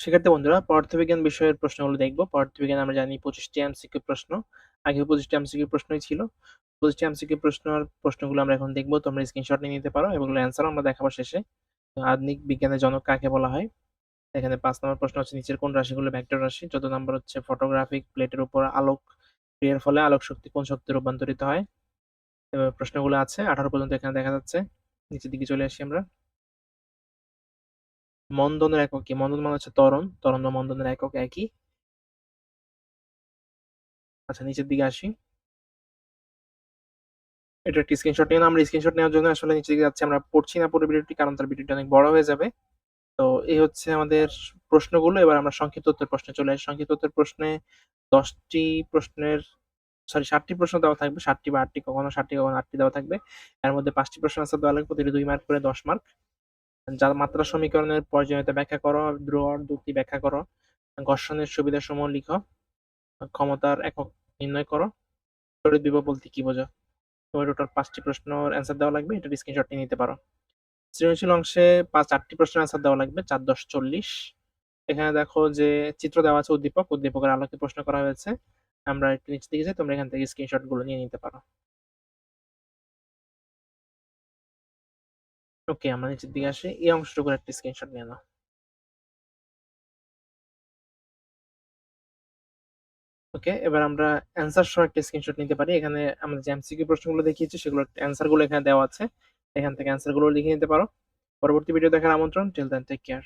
শিক্ষার্থী বন্ধুরা পদার্থবিজ্ঞান বিষয়ের প্রশ্নগুলো দেখব। পদার্থবিজ্ঞান আমরা জানি পঁচিশটি এমসিকিউ প্রশ্ন। আগে পঁচিশটি এমসিকিউ প্রশ্নই ছিল। পঁচিশটি এমসিকিউ প্রশ্নের প্রশ্নগুলো আমরা এখন দেখব। তোমরা স্ক্রিনশট নিয়ে নিতে পারো এবং অ্যান্সার আমরা দেখাবো শেষে। আধুনিক বিজ্ঞানের জনক কাকে বলা হয়? এখানে পাঁচ নম্বর প্রশ্ন হচ্ছে, নিচের কোন রাশিগুলো ভেক্টর রাশি? চোদ্দ নম্বর হচ্ছে ফটোগ্রাফিক প্লেটের উপর আলোক ক্রিয়ার ফলে আলোক শক্তি কোন শক্তি রূপান্তরিত হয়? প্রশ্নগুলো আছে। আঠারো পর্যন্ত এখানে দেখা যাচ্ছে। নিচের দিকে চলে আসি আমরা। মন্দনের একক কি? মন্দন মানে হচ্ছে ত্বরণ ত্বরণ বা মন্দনের একক একই। আচ্ছা নিচের দিকে আসি। এটা একটি স্ক্রিনশট নিয়ে আমরা স্ক্রিনশট নেওয়ার জন্য আসলে নিচে দিকে যাচ্ছি। আমরা পড়ছি না পুরো ভিডিওটি, কারণ তার ভিডিওটি অনেক বড় হয়ে যাবে। তো এই হচ্ছে আমাদের প্রশ্নগুলো। এবার আমরা সংক্ষিপ্ত উত্তর প্রশ্নে চলে আসি। সংক্ষিপ্ত উত্তর প্রশ্নে দশটি প্রশ্নের সরি ষাটটি প্রশ্ন দেওয়া থাকবে। ষাটটি বা আটটি, কখনো ষাটটি, কখনো আটটি দেওয়া থাকবে। এর মধ্যে পাঁচটি প্রশ্ন আনসার দেওয়া লাগবে প্রতিটি দুই মার্ক করে দশ মার্ক যার মাত্রা সমীকরণের প্রয়োজনীয়তা ব্যাখ্যা করো দ্রোয়ার দুটি ব্যাখ্যা করো, ঘর্ষণের সুবিধা সমূহ লিখো, ক্ষমতার একক নির্ণয় করো। তড়িৎ বিভব বলতে কি বোঝো? তোমার টোটাল পাঁচটি প্রশ্নের অ্যান্সার দেওয়া লাগবে, এটা স্ক্রিনশট নিয়ে নিতে পারো। সৃজনশীল অংশে পাঁচ চারটি প্রশ্নের অ্যান্সার দেওয়া লাগবে, চার, দশ, চল্লিশ। এখানে দেখো যে চিত্র দেওয়া আছে উদ্দীপক, উদ্দীপকের আলোকে প্রশ্ন করা হয়েছে। আমরা একটু নিচে দিকে যাই, তোমরা এখান থেকে স্ক্রিনশটগুলো নিয়ে নিতে পারো। ওকে, আমরা নিচের দিকে আসি। এই অংশটুকুর একটা স্ক্রিনশট নিয়ে নাও। ওকে, এবার আমরা অ্যান্সার সহ একটা স্ক্রিনশট নিতে পারি। এখানে আমরা যে এমসিকিউ প্রশ্নগুলো দেখিয়েছি, সেগুলো অ্যান্সারগুলো এখানে দেওয়া আছে। এখান থেকে অ্যান্সারগুলো লিখে নিতে পারো। পরবর্তী ভিডিও দেখার আমন্ত্রণ। টেল দেন টেক কেয়ার